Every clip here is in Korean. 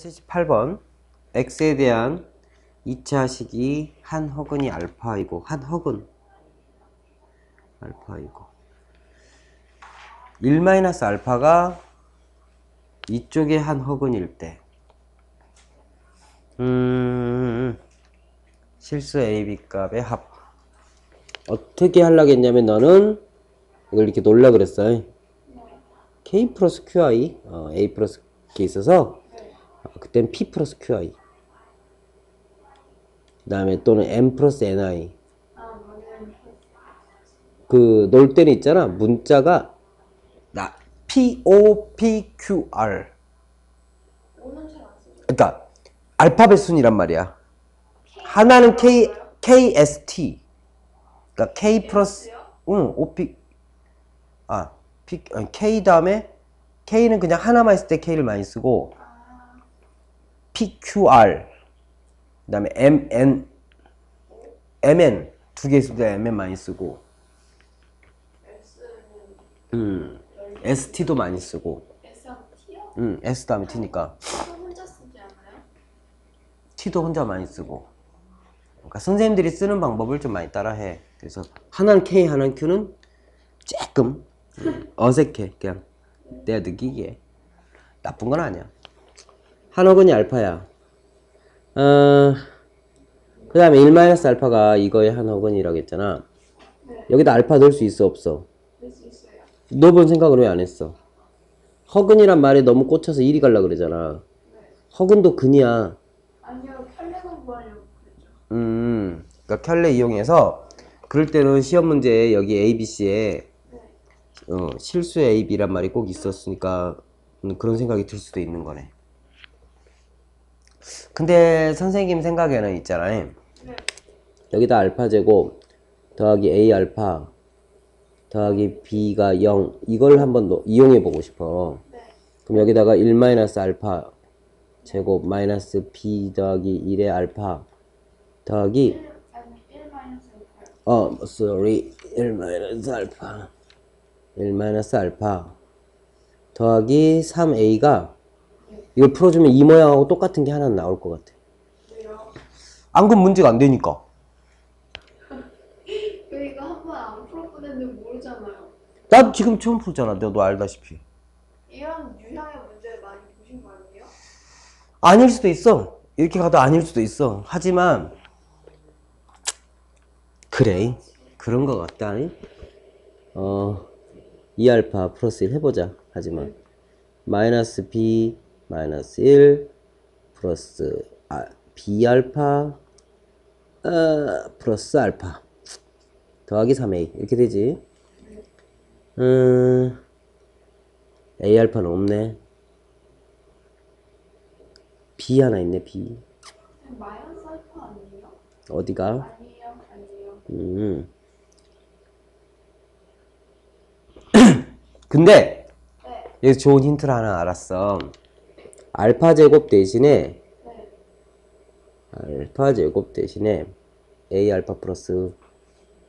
278번 x에 대한 2차식이 한 허근이 알파이고 한 허근 알파이고. 1 마이너스 알파가 이쪽에 한 허근일 때. 음, 실수 AB 값의 합. 어떻게 하려고 했냐면 너는 이걸 이렇게 놀라 그랬어 K 플러스 QI 어, A 플러스 K 있어서 어, 그땐 P 플러스 QI. 그 다음에 또는 M 플러스 NI. 그 놀 때는 있잖아. 문자가 나 P O P Q R. 그러니까 알파벳 순이란 말이야. 하나는 K K S T. 그러니까 K 플러스 응 O P 아 P K 다음에 K는 그냥 하나만 있을 때 K를 많이 쓰고 P Q R 그 다음에 M N M N 두 개 있을 때 M N 많이 쓰고 음 S T도 많이 쓰고? 음 S 다음에 T니까? T도 혼자 많이 쓰고 그러니까 선생님들이 쓰는 방법을 좀 많이 따라해 그래서 하나는 K 하나는 Q는 조금 어색해 그냥 내가 느끼기에 나쁜 건 아니야 한옥은이 알파야 어, 그 다음에 1-알파가 이거의 한옥은이라고 했잖아 여기다 알파 넣을 수 있어 없어. 넣어본 생각을 왜 안 했어 허근이란 말에 너무 꽂혀서 이리 갈라 그러잖아 허근도 근이야 아니요, 켤레 공부하려고 그랬죠. 음, 그러니까 켤레 이용해서 그럴 때는 시험 문제에 여기 A, B, C에 어, 실수 A, B란 말이 꼭 있었으니까 음, 그런 생각이 들 수도 있는 거네. 근데 선생님 생각에는 있잖아요. 네. 여기다 알파 제곱 더하기 A 알파 더하기 B가 0 이걸 한번 넣- 이용해 보고 싶어. 네. 그럼 여기다가 1 마이너스 알파 제곱 마이너스 B 더하기 1의 알파 더하기 1, 아니, 1 마이너스 1. 어, sorry. 1 마이너스 알파. 1 마이너스 알파. 더하기 3a가 이걸 풀어주면 이 모양하고 똑같은 게 하나 나올 것 같아. 왜요? 안 그럼 문제가 안 되니까. 저희가 한번 안 풀어보는데 모르잖아요. 나 지금 처음 풀잖아. 너도 알다시피. 이런 유형의 문제를 많이 보신 거 아니에요? 아닐 수도 있어. 이렇게 가도 아닐 수도 있어. 하지만 그래. 그런 것 같다. 어, 2알파 플러스 1 해보자. 하지만 마이너스 b 마이너스 1 플러스 아, b알파 어, 플러스 알파 더하기 3a 이렇게 되지. 음, a 알파는 없네. b 하나 있네. b? 어디가? 아니에요, 아니에요. 음. 근데 네, 여기서 좋은 힌트를 하나 알았어. 알파 제곱 대신에 네. 알파 제곱 대신에 a 알파 플러스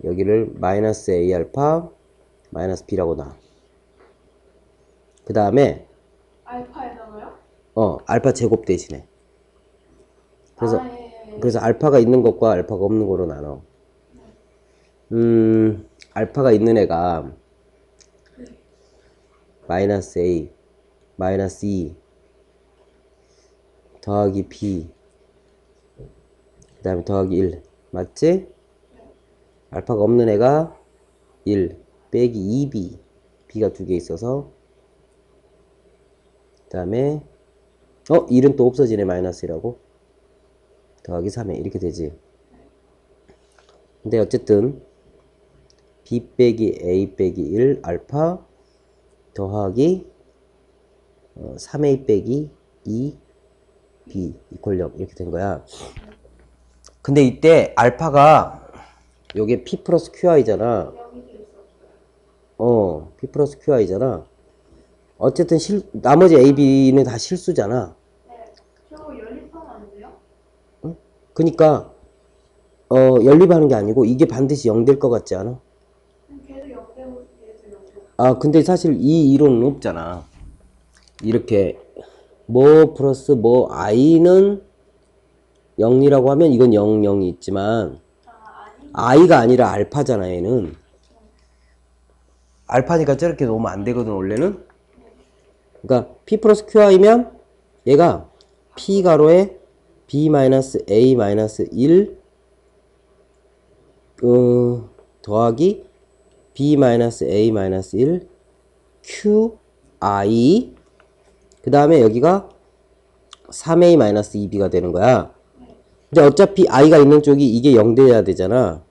여기를 마이너스 a 알파 마이너스 b라고 놔. 그 다음에 알파에다가요? 어 알파 제곱 대신에 그래서 아, 예, 예. 그래서 알파가 있는 것과 알파가 없는 거로 나눠. 음, 알파가 있는 애가 마이너스 A, 마이너스 2, 더하기 B, 그 다음에 더하기 1. 맞지? 알파가 없는 애가 1, 빼기 2B, B가 두 개 있어서, 그 다음에, 어? 1은 또 없어지네, 마이너스라고. 더하기 3에 이렇게 되지. 근데 어쨌든 b 빼기 a 빼기 1 알파 더하기 어, 3a 빼기 2 b 이퀄 0 이렇게 된 거야. 근데 이때 알파가 요게 p 플러스 qi잖아. 어, p 플러스 qi잖아. 어쨌든 실 나머지 a, b는 다 실수잖아. 돼요? 그니까 어 연립하는 게 아니고 이게 반드시 0 될 것 같지 않아? 그럼 걔도 0되고 얘도 0되고. 아 근데 사실 이 이론은 없잖아 이렇게 뭐 플러스 뭐 i는 0이라고 하면 이건 0, 0이 있지만 아 i가 아니라 알파잖아 얘는. 알파니까 저렇게 놓으면 안 되거든 원래는. 그러니까 p 플러스 qi면 얘가 p 가로에 b 마이너스 a 마이너스 1 어, 더하기 b 마이너스 a 마이너스 1 q i 그 다음에 여기가 3a 마이너스 2b가 되는 거야 근데 어차피 i가 있는 쪽이 이게 0 돼야 되잖아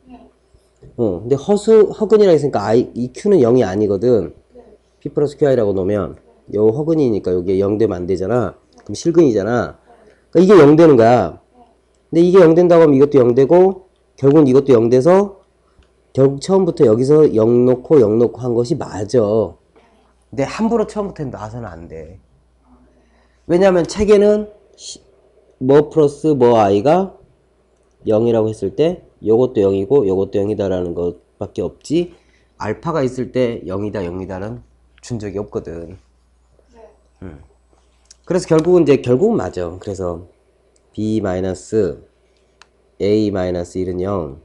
어, 근데 허수, 허근이라 했으니까 I, 이 Q는 0이 아니거든. P 플러스 QI라고 놓으면, 요 허근이니까 여기에 0 되면 안 되잖아. 그럼 실근이잖아. 그러니까 이게 0 되는 거야. 근데 이게 0 된다고 하면 이것도 0 되고, 결국은 이것도 0 돼서, 결국 처음부터 여기서 0 놓고 0 놓고 한 것이 맞아. 근데 함부로 처음부터 놔서는 안 돼. 왜냐면 책에는 시- 뭐 플러스 뭐 i가 0이라고 했을 때 요것도 0이고 요것도 0이다 라는 것밖에 없지 알파가 있을 때 0이다 0이다는 준 적이 없거든 네. 그래서 결국은 이제 결국은 맞아 그래서 b 마이너스 a 마이너스 1은 0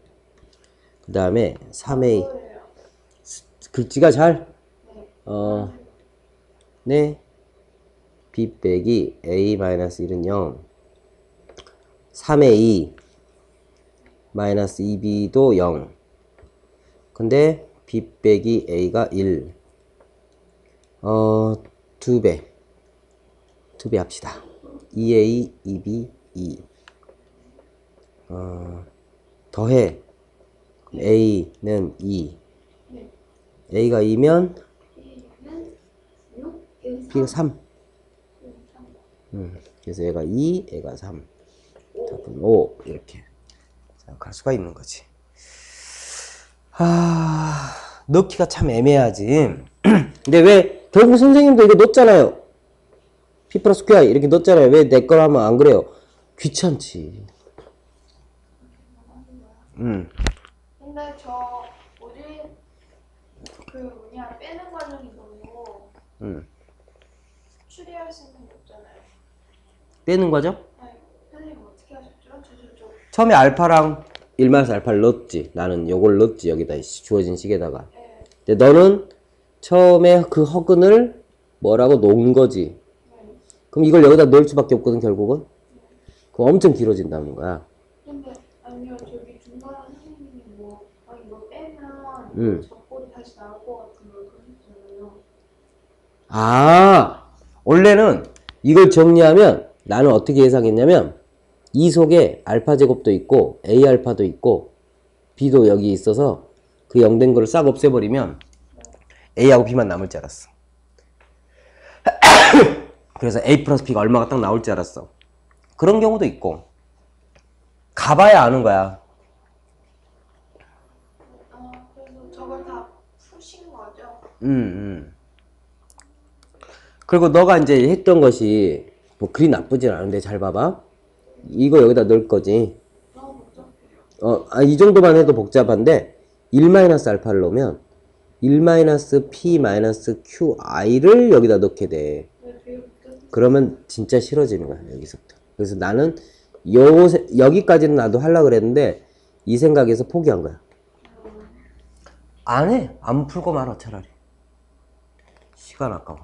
그 다음에 3a 그거예요. 글씨가 잘 네. 어, 네. B 빼기 a 마이너스 1은 0 3의 2 마이너스 2b도 0 근데 b 빼기 a가 1 어, 2배. 2배 합시다. 2a 2b 2 어, 더해. a는 2 네. a가 2면 B는 6, 1, b가 3 3. 음, 그래서 얘가 2, 얘가 3. 답은 5. 이렇게 생각할 수가 있는 거지. 아, 넣기가 참 애매하지. 근데 왜, 결국 선생님도 이거 넣었잖아요. P 플러스 QI 이렇게 넣었잖아요. 왜 내 걸 하면 안 그래요? 귀찮지. 음, 근데 저 뭐지 그 뭐냐 빼는 과정이 너무 음. 추리할 수 있는 게 없잖아요. 빼는 거죠? 저저저 처음에 알파랑 1마이너스 알파를 넣었지. 나는 요걸 넣었지. 여기다 이 주어진 식에다가. 네. 근데 너는 처음에 그 허근을 뭐라고 놓은 거지. 네. 그럼 이걸 여기다 넣을 수밖에 없거든, 결국은. 그럼 엄청 길어진다는 거야. 근데 아니요 저기 중간에 선생님이 뭐 아, 이거 빼면 음. 적골이 다시 나올 것 같은 걸 그러셨잖아요. 아, 원래는 이걸 정리하면 나는 어떻게 예상했냐면 이 속에 알파 제곱도 있고 A 알파도 있고 B도 여기 있어서 그 0된 거를 싹 없애버리면 A하고 B만 남을 줄 알았어. 그래서 A 플러스 B가 얼마가 딱 나올 줄 알았어. 그런 경우도 있고 가봐야 아는 거야. 아 그래서 저걸 다 푸신 거죠? 음, 음. 그리고 너가 이제 했던 것이 뭐 그리 나쁘진 않은데 잘 봐봐. 이거 여기다 넣을 거지. 어, 아, 이 정도만 해도 복잡한데 1 마이너스 알파를 넣으면 1 마이너스 p 마이너스 qi를 여기다 넣게 돼. 그러면 진짜 싫어지는 거야 여기서부터. 그래서 나는 요 세- 여기까지는 나도 하려 그랬는데 이 생각에서 포기한 거야. 안 해. 안 풀고 말아 차라리. 시간 아까워.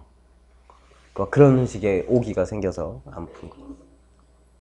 뭐 그런 식의 오기가 생겨서 안 풀고.